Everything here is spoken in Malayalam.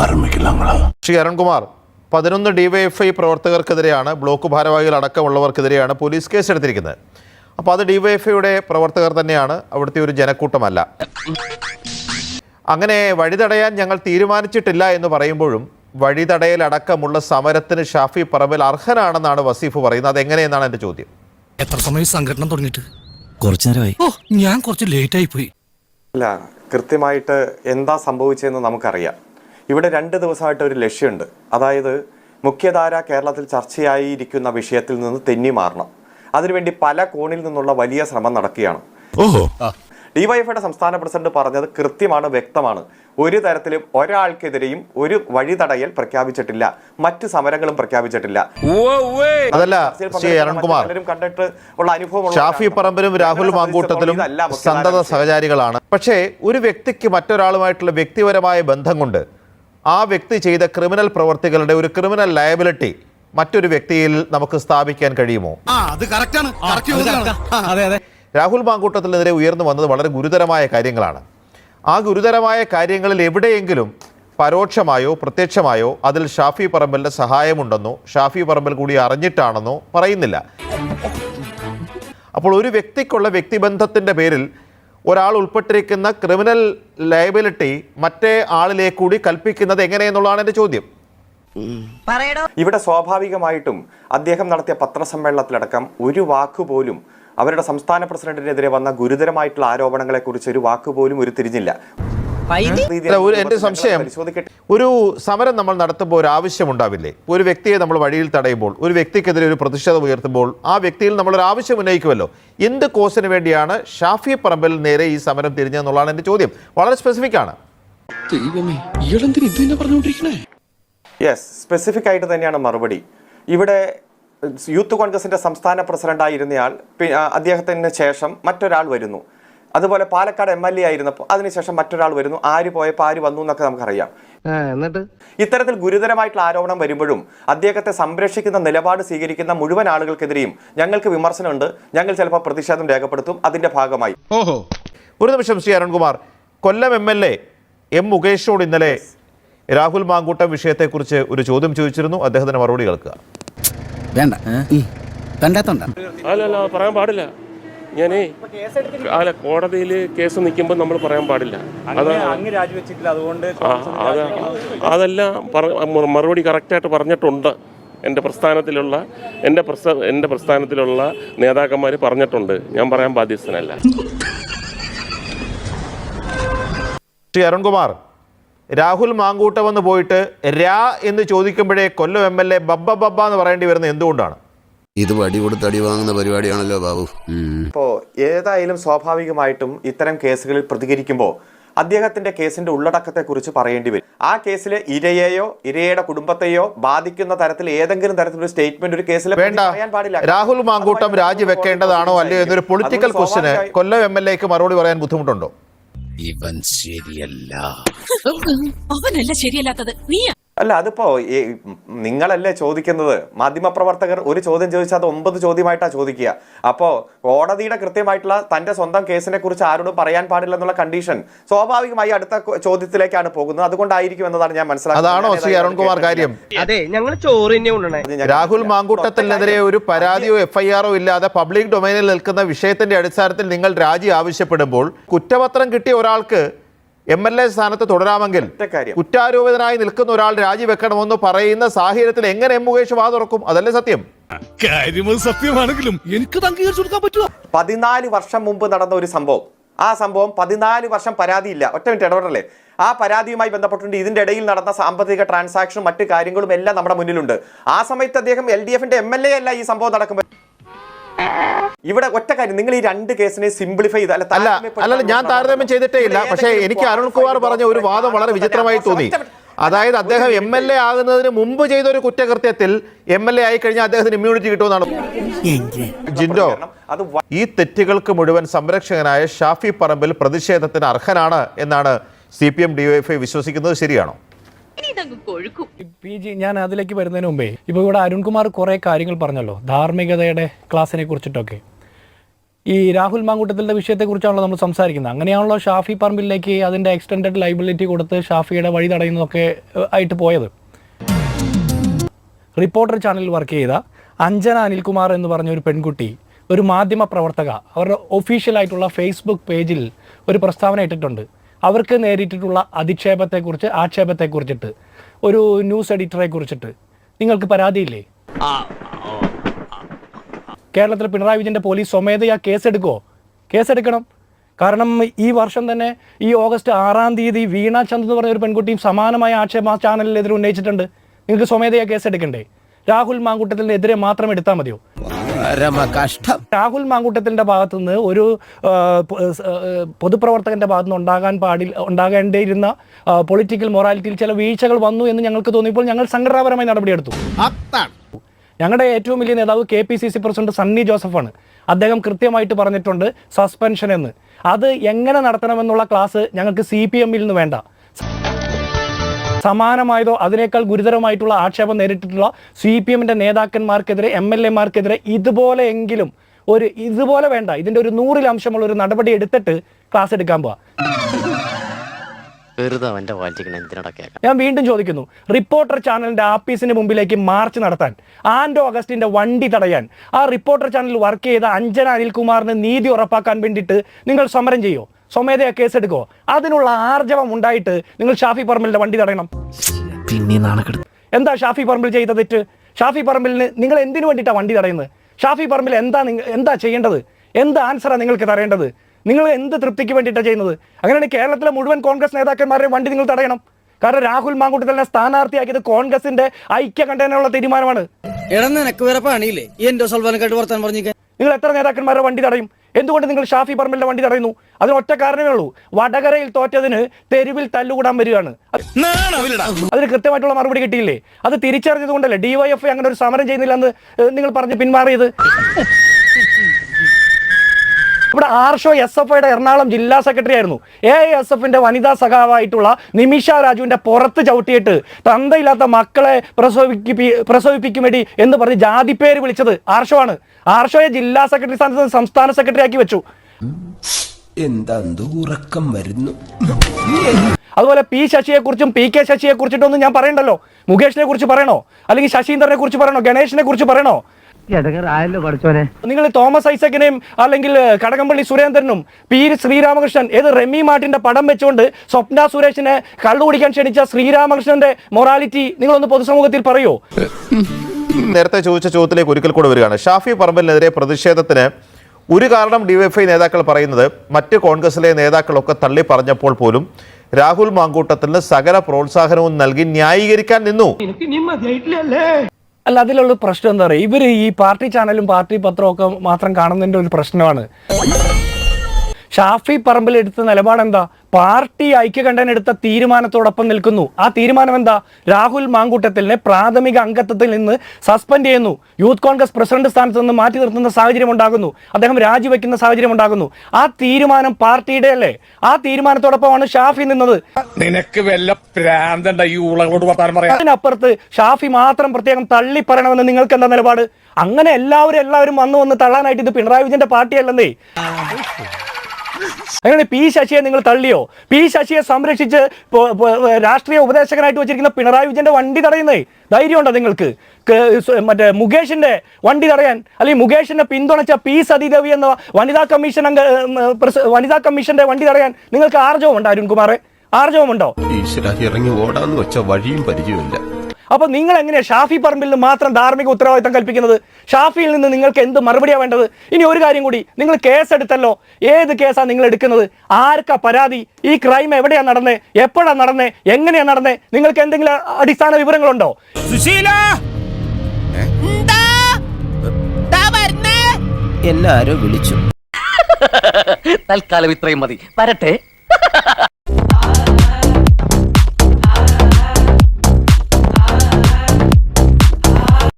ആരംഭിക്കലാങ്ങളാ ശ്രീ അരുൺകുമാർ പതിനൊന്ന് ഡിവൈഎഫ്ഐ പ്രവർത്തകർക്കെതിരെയാണ് ബ്ലോക്ക് ഭാരവാഹികൾ അടക്കമുള്ളവർക്കെതിരെയാണ് പോലീസ് കേസ് എടുത്തിരിക്കുന്നത് അപ്പോൾ അത് ഡിവൈഎഫ്ഐയുടെ പ്രവർത്തകർ തന്നെയാണ് അവിടുത്തെ ഒരു ജനക്കൂട്ടമല്ല. അങ്ങനെ വഴിതടയാൻ ഞങ്ങൾ തീരുമാനിച്ചിട്ടില്ല എന്ന് പറയുമ്പോഴും വഴിതടയലടക്കമുള്ള സമരത്തിന് ഷാഫി പറമ്പിൽ അർഹനാണെന്നാണ് വസീഫ് പറയുന്നത്. അതെങ്ങനെയെന്നാണ് എന്റെ ചോദ്യം. എത്ര സമയം സംഘടന തുടങ്ങിയിട്ട്? കുറച്ചു നേരമായി. ഓ ഞാൻ കുറച്ച് ലേറ്റ് ആയി പോയി. അല്ല കൃത്യമായിട്ട് എന്താ സംഭവിച്ചതെന്ന് നമുക്കറിയാം. ഇവിടെ രണ്ട് ദിവസമായിട്ട് ഒരു ലക്ഷ്യമുണ്ട്. അതായത് മുഖ്യധാര കേരളത്തിൽ ചർച്ചയായിരിക്കുന്ന വിഷയത്തിൽ നിന്ന് തെന്നി മാറണം. അതിനുവേണ്ടി പല കോണിൽ നിന്നുള്ള വലിയ ശ്രമം നടക്കുകയാണ്. ഓഹോ. ഡിവൈഎഫ്ഐയുടെ സംസ്ഥാന പ്രസിഡന്റ് പറഞ്ഞത് കൃത്യമാണ് വ്യക്തമാണ്. ഒരു തരത്തിലും ഒരാൾക്കെതിരെയും ഒരു വഴി തടയൽ പ്രഖ്യാപിച്ചിട്ടില്ല. മറ്റ് സമരങ്ങളും പ്രഖ്യാപിച്ചിട്ടില്ല. അതല്ല ശ്രീ പങ്കെടുത്ത അരുൺകുമാർ പലരും കണ്ടിട്ട് ഉള്ള അനുഭവം ഷാഫി പറമ്പിലും രാഹുൽ മാങ്കൂട്ടത്തിലും സന്തത സഹചാരികളാണ്. പക്ഷേ ഒരു വ്യക്തിക്ക് മറ്റൊരാളുമായിട്ടുള്ള വ്യക്തിപരമായ ബന്ധം കൊണ്ട് ആ വ്യക്തി ചെയ്ത ക്രിമിനൽ പ്രവർത്തികളുടെ ഒരു ക്രിമിനൽ ലയബിലിറ്റി മറ്റൊരു വ്യക്തിയിൽ നമുക്ക് സ്ഥാപിക്കാൻ കഴിയുമോ? ആ അത് കറക്റ്റ് ആണ് കറക്റ്റ്. അതെ അതെ. രാഹുൽ മാങ്കൂട്ടത്തിനെതിരെ ഉയർന്നു വന്നത് വളരെ ഗുരുതരമായ കാര്യങ്ങളാണ്. ആ ഗുരുതരമായ കാര്യങ്ങളിൽ എവിടെയെങ്കിലും പരോക്ഷമായോ പ്രത്യക്ഷമായോ അതിൽ ഷാഫി പറമ്പലിന്റെ സഹായമുണ്ടെന്നോ ഷാഫി പറമ്പൽ കൂടി അറിഞ്ഞിട്ടാണെന്നോ പറയുന്നില്ല. അപ്പോൾ ഒരു വ്യക്തിക്കുള്ള വ്യക്തിബന്ധത്തിന്റെ പേരിൽ ഒരാൾ ഉൾപ്പെട്ടിരിക്കുന്ന ക്രിമിനൽ ലയബിലിറ്റി മറ്റേ ആളിലേക്ക് കൂടി കൽപ്പിക്കുന്നത് എങ്ങനെയെന്നുള്ളതാണ് എന്റെ ചോദ്യം. ഇവിടെ സ്വാഭാവികമായിട്ടും അദ്ദേഹം നടത്തിയ പത്രസമ്മേളനത്തിലടക്കം ഒരു വാക്കുപോലും അവരുടെ സംസ്ഥാന പ്രസിഡന്റിനെതിരെ വന്ന ഗുരുതരമായിട്ടുള്ള ആരോപണങ്ങളെക്കുറിച്ച് ഒരു വാക്കുപോലും ഉരുത്തിരിഞ്ഞില്ല. എന്റെ സംശയം. ഒരു സമരം നമ്മൾ നടത്തുമ്പോൾ ഒരു ആവശ്യം ഉണ്ടാവില്ലേ? ഒരു വ്യക്തിയെ നമ്മൾ വഴിയിൽ തടയുമ്പോൾ ഒരു വ്യക്തിക്കെതിരെ ഒരു പ്രതിഷേധം ഉയർത്തുമ്പോൾ ആ വ്യക്തിയിൽ നമ്മൾ ഒരു ആവശ്യം ഉന്നയിക്കുമല്ലോ. എന്ത് കോസിന് വേണ്ടിയാണ് ഷാഫി പറമ്പിൽ നേരെ ഈ സമരം തിരിഞ്ഞതെന്നുള്ളതാണ് എന്റെ ചോദ്യം. വളരെ സ്പെസിഫിക് ആണ്. യെസ് സ്പെസിഫിക് ആയിട്ട് തന്നെയാണ് മറുപടി. ഇവിടെ യൂത്ത് കോൺഗ്രസിന്റെ സംസ്ഥാന പ്രസിഡന്റായിരുന്നയാൾ അദ്ദേഹത്തിന് ശേഷം മറ്റൊരാൾ വരുന്നു. അതുപോലെ പാലക്കാട് എം എൽ എ ആയിരുന്നപ്പോൾ അതിനുശേഷം മറ്റൊരാൾ വരുന്നു. ആര് പോയപ്പോൾ ആര് വന്നു എന്നൊക്കെ നമുക്കറിയാം. എന്നിട്ട്? ഇത്തരത്തിൽ ഗുരുതരമായിട്ടുള്ള ആരോപണം വരുമ്പോഴും അദ്ദേഹത്തെ സംരക്ഷിക്കുന്ന നിലപാട് സ്വീകരിക്കുന്ന മുഴുവൻ ആളുകൾക്കെതിരെയും ഞങ്ങൾക്ക് വിമർശനമുണ്ട്. ഞങ്ങൾ ചിലപ്പോൾ പ്രതിഷേധം രേഖപ്പെടുത്തും. അതിന്റെ ഭാഗമായി. ഓഹോ. ഒരു നിമിഷം Shri Arunkumar. Kollam M L A M മുകേഷോട് ഇന്നലെ രാഹുൽ മാങ്കൂട്ടം വിഷയത്തെക്കുറിച്ച് ഒരു ചോദ്യം ചോദിച്ചിരുന്നു. അദ്ദേഹത്തിന് മറുപടി കേൾക്കുക. വേണ്ട. പറയാൻ പാടില്ല. ഞാനേ അല്ല കോടതിയിൽ കേസ് നിൽക്കുമ്പോൾ നമ്മൾ പറയാൻ പാടില്ല. അത് അങ്ങ് രാജിവെച്ചിട്ടില്ല അതുകൊണ്ട് ആ, അതെല്ലാം മറുപടി കറക്റ്റായിട്ട് പറഞ്ഞിട്ടുണ്ട്. എന്റെ പ്രസ്ഥാനത്തിലുള്ള എന്റെ പ്രസ്ഥ എന്റെ പ്രസ്ഥാനത്തിലുള്ള നേതാക്കന്മാർ പറഞ്ഞിട്ടുണ്ട്. ഞാൻ പറയാൻ ബാധ്യസ്ഥനല്ല. ശ്രീ അരുൺകുമാർ രാഹുൽ മാങ്കൂട്ടം എന്ന് പോയിട്ട് രാ എന്ന് ചോദിക്കുമ്പോഴേ കൊല്ലം എം എൽ എ ബബ്ബ ബബ്ബ എന്ന് പറയേണ്ടി വരുന്നത് എന്തുകൊണ്ടാണ്? ഇത് വടി കൊടുത്ത് അടി വാങ്ങുന്ന പരിപാടിയാണല്ലോ ബാബു. ഇപ്പോ ഇപ്പോൾ ഏതായാലും സ്വാഭാവികമായിട്ടും ഇത്തരം കേസുകളിൽ പ്രതികരിക്കുമ്പോൾ അദ്ദേഹത്തിന്റെ കേസിന്റെ ഉള്ളടക്കത്തെക്കുറിച്ച് പറയേണ്ടി വരും. ആ കേസിൽ ഇരയെയോ ഇരയുടെ കുടുംബത്തെയോ ബാധിക്കുന്ന തരത്തിൽ ഏതെങ്കിലും തരത്തിലൊരു സ്റ്റേറ്റ്മെന്റ് ഒരു കേസിൽ വേണ്ട. പറയാൻ പാടില്ല. രാഹുൽ മാങ്കൂട്ടം രാജിവെക്കേണ്ടതാണോ അല്ലയോ എന്നൊരു പൊളിറ്റിക്കൽ ക്വസ്റ്റിന് കൊല്ലം എം എൽ എക്ക് മറുപടി പറയാൻ ബുദ്ധിമുട്ടുണ്ടോ? ഇവൻ ശരിയല്ല. അവനല്ല ശരിയല്ലാത്തത്. നീ അല്ല അതിപ്പോ ഈ നിങ്ങളല്ലേ ചോദിക്കുന്നത്? മാധ്യമപ്രവർത്തകർ ഒരു ചോദ്യം ചോദിച്ചാൽ അത് ഒമ്പത് ചോദ്യമായിട്ടാ ചോദിക്കുക. അപ്പോ കോടതിയുടെ കൃത്യമായിട്ടുള്ള തന്റെ സ്വന്തം കേസിനെ കുറിച്ച് ആരോടും പറയാൻ പാടില്ല എന്നുള്ള കണ്ടീഷൻ സ്വാഭാവികമായി അടുത്ത ചോദ്യത്തിലേക്കാണ് പോകുന്നത്. അതുകൊണ്ടായിരിക്കും എന്നതാണ് ഞാൻ മനസ്സിലാക്കുന്നത്. ശ്രീ അരുൺകുമാർ കാര്യം? അതെ ഞങ്ങൾ രാഹുൽ മാങ്കൂട്ടത്തിനെതിരെ ഒരു പരാതിയോ എഫ്ഐആറോ ഇല്ലാതെ പബ്ലിക് ഡൊമൈനിൽ നിൽക്കുന്ന വിഷയത്തിന്റെ അടിസ്ഥാനത്തിൽ നിങ്ങൾ രാജി ആവശ്യപ്പെടുമ്പോൾ കുറ്റപത്രം കിട്ടിയ ഒരാൾക്ക് എം എൽ എ സ്ഥാനത്ത് തുടരാമെങ്കിൽ കുറ്റാരോപിതനായി നിൽക്കുന്ന ഒരാൾ രാജിവെക്കണമെന്ന് പറയുന്ന സാഹചര്യത്തിൽ എങ്ങനെ എം മുകേഷ് വാ തുറക്കും? അതല്ലേ സത്യം? സത്യമാണെങ്കിലും എനിക്ക് പറ്റുമോ പതിനാല് വർഷം മുമ്പ് നടന്ന ഒരു സംഭവം. ആ സംഭവം പതിനാല് വർഷം പരാതിയില്ല. ഒറ്റ മിനിറ്റ് ഇടപെടല്ലേ? ആ പരാതിയുമായി ബന്ധപ്പെട്ടുണ്ട്. ഇതിന്റെ ഇടയിൽ നടന്ന സാമ്പത്തിക ട്രാൻസാക്ഷനും മറ്റു കാര്യങ്ങളും എല്ലാം നമ്മുടെ മുന്നിലുണ്ട്. ആ സമയത്ത് അദ്ദേഹം എൽ ഡി എഫിന്റെ എം എൽ എ അല്ല ഈ സംഭവം നടക്കുമ്പോൾ ഇവിടെ ഒറ്റ കാര്യം നിങ്ങൾ ഈ രണ്ട് കേസിനെ സിംപ്ലിഫൈ ചെയ്ത് അല്ല അല്ല ഞാൻ താരതമ്യം ചെയ്തിട്ടേ ഇല്ല. പക്ഷേ എനിക്ക് അരുൺകുമാർ പറഞ്ഞ ഒരു വാദം വളരെ വിചിത്രമായി തോന്നി. അതായത് അദ്ദേഹം എം എൽ എ ആകുന്നതിന് മുമ്പ് ചെയ്ത ഒരു കുറ്റകൃത്യത്തിൽ എം എൽ എ ആയി കഴിഞ്ഞാൽ അദ്ദേഹത്തിന് ഇമ്മ്യൂണിറ്റി കിട്ടുമെന്നാണ്. ജിൻഡോ ഈ തെറ്റുകൾക്ക് മുഴുവൻ സംരക്ഷകനായ ഷാഫി പറമ്പിൽ പ്രതിഷേധത്തിന് അർഹനാണ് എന്നാണ് സി പി എം ഡിവൈഎഫ്ഐ വിശ്വസിക്കുന്നത്. ശരിയാണോ? പി ജി ഞാൻ അതിലേക്ക് വരുന്നതിന് മുമ്പേ ഇപ്പോൾ ഇവിടെ അരുൺകുമാർ കുറേ കാര്യങ്ങൾ പറഞ്ഞല്ലോ ധാർമ്മികതയുടെ ക്ലാസ്സിനെ കുറിച്ചിട്ടൊക്കെ. ഈ രാഹുൽ മാങ്കൂട്ടത്തിന്റെ വിഷയത്തെക്കുറിച്ചാണല്ലോ നമ്മൾ സംസാരിക്കുന്നത്. അങ്ങനെയാണല്ലോ ഷാഫി പറമ്പിലേക്ക് അതിന്റെ എക്സ്റ്റൻഡഡ് ലൈബിലിറ്റി കൊടുത്ത് ഷാഫിയുടെ വഴി തടയുന്നതൊക്കെ ആയിട്ട് പോയത്. റിപ്പോർട്ടർ ചാനലിൽ വർക്ക് ചെയ്ത അഞ്ജന അനിൽകുമാർ എന്ന് പറഞ്ഞ ഒരു പെൺകുട്ടി ഒരു മാധ്യമ പ്രവർത്തക അവരുടെ ഒഫീഷ്യലായിട്ടുള്ള ഫേസ്ബുക്ക് പേജിൽ ഒരു പ്രസ്താവന ഇട്ടിട്ടുണ്ട്. അവർക്ക് നേരിട്ടിട്ടുള്ള അധിക്ഷേപത്തെക്കുറിച്ച് ആക്ഷേപത്തെക്കുറിച്ചിട്ട് ഒരു ന്യൂസ് എഡിറ്ററെ കുറിച്ചിട്ട് നിങ്ങൾക്ക് പരാതിയില്ലേ? കേരളത്തിൽ പിണറായി വിജയന്റെ പോലീസ് സ്വമേധയാ കേസെടുക്കുമോ കേസെടുക്കണം. കാരണം ഈ വർഷം തന്നെ ഈ ഓഗസ്റ്റ് ആറാം തീയതി വീണ ചന്ദ് എന്ന് പറഞ്ഞ ഒരു പെൺകുട്ടിയും സമാനമായ ആക്ഷേപം ആ ചാനലിനെതിരെ ഉന്നയിച്ചിട്ടുണ്ട്. നിങ്ങൾക്ക് സ്വമേധയാ കേസെടുക്കണ്ടേ? രാഹുൽ മാങ്കൂട്ടത്തിനെതിരെ മാത്രം എടുത്താൽ മതിയോ? കഷ്ടം രാഹുൽ മാങ്കൂട്ടത്തിന്റെ ഭാഗത്തുനിന്ന് ഒരു പൊതുപ്രവർത്തകന്റെ ഭാഗത്തു നിന്ന് ഉണ്ടാകാൻ പാടില്ല ഉണ്ടാകേണ്ടിയിരുന്ന പൊളിറ്റിക്കൽ മൊറാലിറ്റിയിൽ ചില വീഴ്ചകൾ വന്നു എന്ന് ഞങ്ങൾക്ക് തോന്നിയപ്പോൾ ഞങ്ങൾ സംഘടനാപരമായി നടപടിയെടുത്തു. ഞങ്ങളുടെ ഏറ്റവും വലിയ നേതാവ് K P C C president Sunny ജോസഫാണ്. അദ്ദേഹം കൃത്യമായിട്ട് പറഞ്ഞിട്ടുണ്ട് സസ്പെൻഷൻ എന്ന് അത് എങ്ങനെ നടത്തണമെന്നുള്ള ക്ലാസ് ഞങ്ങൾക്ക് സി പി എമ്മിൽ നിന്ന് വേണ്ട. സമാനമായതോ അതിനേക്കാൾ ഗുരുതരമായിട്ടുള്ള ആക്ഷേപം നേരിട്ടിട്ടുള്ള സി പി എമ്മിന്റെ നേതാക്കന്മാർക്കെതിരെ എം എൽ എമാർക്കെതിരെ ഇതുപോലെയെങ്കിലും ഒരു ഇതുപോലെ വേണ്ട ഇതിന്റെ ഒരു നൂറിൽ അംശമുള്ള ഒരു നടപടി എടുത്തിട്ട് ക്ലാസ് എടുക്കാൻ പോവാ. ഞാൻ വീണ്ടും ചോദിക്കുന്നു റിപ്പോർട്ടർ ചാനലിന്റെ ആപ്പീസിന് മുമ്പിലേക്ക് മാർച്ച് നടത്താൻ ആൻഡോ അഗസ്റ്റിന്റെ വണ്ടി തടയാൻ ആ റിപ്പോർട്ടർ ചാനലിൽ വർക്ക് ചെയ്ത അഞ്ജന അനിൽകുമാറിന് നീതി ഉറപ്പാക്കാൻ വേണ്ടിയിട്ട് നിങ്ങൾ സമരം ചെയ്യോ? സ്വമേധയാ കേസെടുക്കോ? അതിനുള്ള ആർജവം ഉണ്ടായിട്ട് നിങ്ങൾ ഷാഫി പറമ്പിലിന്റെ വണ്ടി തടയണം. പിന്നെ എന്താ ഷാഫി പറമ്പിൽ ചെയ്ത തെറ്റ്? ഷാഫി പറമ്പിലിന് നിങ്ങൾ എന്തിനു വേണ്ടിയിട്ടാണ് വണ്ടി തടയുന്നത്? ഷാഫി പറമ്പിൽ എന്താ എന്താ ചെയ്യേണ്ടത്? എന്ത് ആൻസറാണ് നിങ്ങൾക്ക് തരേണ്ടത്? നിങ്ങൾ എന്ത് തൃപ്തിക്ക് വേണ്ടിയിട്ടാണ് ചെയ്യുന്നത്? അങ്ങനെയാണ് കേരളത്തിലെ മുഴുവൻ കോൺഗ്രസ് നേതാക്കന്മാരെ വണ്ടി നിങ്ങൾ തടയണം. കാരണം രാഹുൽ മാങ്കൂട്ടത്തിനെ സ്ഥാനാർത്ഥിയാക്കിയത് കോൺഗ്രസിന്റെ ഐക്യ കണ്ടതിനുള്ള തീരുമാനമാണ് നിങ്ങൾ എത്ര നേതാക്കന്മാരുടെ വണ്ടി തടയും? എന്തുകൊണ്ട് നിങ്ങൾ ഷാഫി പറമ്പലിന്റെ വണ്ടി തടയുന്നു? അതിന് ഒറ്റ കാരണമേ ഉള്ളൂ. വടകരയിൽ തോറ്റതിന് തെരുവിൽ തല്ലുകൂടാൻ വരികയാണ്. അതിന് കൃത്യമായിട്ടുള്ള മറുപടി കിട്ടിയില്ലേ? അത് തിരിച്ചറിഞ്ഞത് കൊണ്ടല്ലേ ഡിവൈഎഫ് അങ്ങനെ ഒരു സമരം ചെയ്യുന്നില്ല എന്ന് നിങ്ങൾ പറഞ്ഞ് പിന്മാറിയത്? ഇവിടെ ആർഷോ എസ് എഫ് ഐയുടെ എറണാകുളം ജില്ലാ സെക്രട്ടറി ആയിരുന്നു. എ എസ് എഫിന്റെ വനിതാ സഖാവായിട്ടുള്ള നിമിഷ രാജുവിന്റെ പുറത്ത് ചവിട്ടിയിട്ട് തന്തയില്ലാത്ത മക്കളെ പ്രസവിപ്പി പ്രസവിപ്പിക്കുമെടി എന്ന് പറഞ്ഞ് ജാതിപ്പേര് വിളിച്ചത് ആർഷോ ആണ്. ആർഷോയെ ജില്ലാ സെക്രട്ടറി സ്ഥാനത്ത് സംസ്ഥാന സെക്രട്ടറി ആക്കി വെച്ചു. എന്താ ഉറക്കം വരുന്നു? അതുപോലെ പി ശശിയെ കുറിച്ചും പി കെ ശശിയെ കുറിച്ചിട്ടൊന്നും ഞാൻ പറയണ്ടല്ലോ. മുകേഷിനെ കുറിച്ച് പറയണോ? അല്ലെങ്കിൽ ശശീന്ദ്രനെ കുറിച്ച് പറയണോ? ഗണേഷിനെ കുറിച്ച് പറയണോ? ആയല്ലോ പഠിച്ചോനെ നിങ്ങൾ തോമസ് ഐസക്കിനെയും അല്ലെങ്കിൽ കടകംപള്ളി സുരേന്ദ്രനും പി ശ്രീരാമകൃഷ്ണൻ ഏത് റെമി മാർട്ടിന്റെ പടം വെച്ചുകൊണ്ട് സ്വപ്ന സുരേഷിനെ കള്ളു കുടിക്കാൻ ക്ഷണിച്ച ശ്രീരാമകൃഷ്ണന്റെ മൊറാലിറ്റി നിങ്ങളൊന്ന് പൊതുസമൂഹത്തിൽ പറയോ? നേരത്തെ ചോദിച്ച ചോദ്യത്തിലേക്ക് ഒരിക്കൽ കൂടെ വരികയാണ്. ഷാഫി പറമ്പലിനെതിരെ പ്രതിഷേധത്തിന് ഒരു കാരണം ഡിവൈഎഫ്ഐ നേതാക്കൾ പറയുന്നത് മറ്റ് കോൺഗ്രസിലെ നേതാക്കളൊക്കെ തള്ളി പറഞ്ഞപ്പോൾ പോലും രാഹുൽ മാങ്കൂട്ടത്തിന് സകല പ്രോത്സാഹനവും നൽകി ന്യായീകരിക്കാൻ നിന്നു. അല്ല അതിലുള്ള പ്രശ്നം എന്താ പറയുക ഇവർ ഈ പാർട്ടി ചാനലും പാർട്ടി പത്രവും ഒക്കെ മാത്രം കാണുന്നതിന്റെ ഒരു പ്രശ്നമാണ്. ഷാഫി പറമ്പിൽ എടുത്ത നിലപാട് എന്താ പാർട്ടി ഐക്യകണ്ഠൻ എടുത്ത തീരുമാനത്തോടൊപ്പം നിൽക്കുന്നു. ആ തീരുമാനം എന്താ രാഹുൽ മാങ്കൂട്ടത്തിലിനെ പ്രാഥമിക അംഗത്വത്തിൽ നിന്ന് സസ്പെൻഡ് ചെയ്യുന്നു. യൂത്ത് കോൺഗ്രസ് പ്രസിഡന്റ് സ്ഥാനത്ത് നിന്ന് മാറ്റി നിർത്തുന്ന സാഹചര്യം ഉണ്ടാകുന്നു അദ്ദേഹം രാജിവെക്കുന്ന സാഹചര്യം ഉണ്ടാകുന്നു ആ തീരുമാനം പാർട്ടിയുടെ അല്ലേ? ആ തീരുമാനത്തോടൊപ്പമാണ് ഷാഫി നിന്നത്. നിനക്ക് വല്ല ഈ ഉളകളോട് വർത്താനം പറയാം അതിനപ്പുറത്ത് ഷാഫി മാത്രം പ്രത്യേകം തള്ളി പറയണമെന്ന് നിങ്ങൾക്ക് എന്താ നിലപാട്? അങ്ങനെ എല്ലാവരും എല്ലാവരും വന്നു വന്ന് തള്ളാനായിട്ട് ഇത് പിണറായി വിജയന്റെ പാർട്ടിയല്ലെന്നേ. അങ്ങനെ പി ശശിയെ നിങ്ങൾ തള്ളിയോ? പി ശശിയെ സംരക്ഷിച്ച് രാഷ്ട്രീയ ഉപദേശകനായിട്ട് വെച്ചിരിക്കുന്ന പിണറായി വിജയന്റെ വണ്ടി തടയുന്നേ? ധൈര്യമുണ്ടോ നിങ്ങൾക്ക്? മറ്റേ മുകേഷിന്റെ വണ്ടി തടയാൻ? അല്ലെങ്കിൽ മുകേഷിനെ പിന്തുണച്ച പി സതീദേവി എന്ന വനിതാ കമ്മീഷൻ അംഗ വനിതാ കമ്മീഷന്റെ വണ്ടി തടയാൻ നിങ്ങൾക്ക് ആർജവമുണ്ടോ അരുൺകുമാറെ? ആർജവമുണ്ടോ? ഈശ്വര ഇറങ്ങി ഓടാന്ന് വെച്ച വഴിയും പരിചയമില്ല. അപ്പൊ നിങ്ങൾ എങ്ങനെയാണ് ഷാഫി പറമ്പിൽ നിന്ന് മാത്രം ധാർമ്മിക ഉത്തരവാദിത്തം കൽപ്പിക്കുന്നത്? ഷാഫിയിൽ നിന്ന് നിങ്ങൾക്ക് എന്ത് മറുപടിയാണ് വേണ്ടത്? ഇനി ഒരു കാര്യം കൂടി നിങ്ങൾ കേസ് എടുത്തല്ലോ. ഏത് കേസാണ് നിങ്ങൾ എടുക്കുന്നത്? ആർക്കാ പരാതി? ഈ ക്രൈം എവിടെയാണ് നടന്നേ? എപ്പോഴാണ് നടന്നേ? എങ്ങനെയാണ് നടന്നേ? നിങ്ങൾക്ക് എന്തെങ്കിലും അടിസ്ഥാന വിവരങ്ങളുണ്ടോ? എല്ലാരും വിളിച്ചു. തൽക്കാലം ഇത്രയും മതി. വരട്ടെ.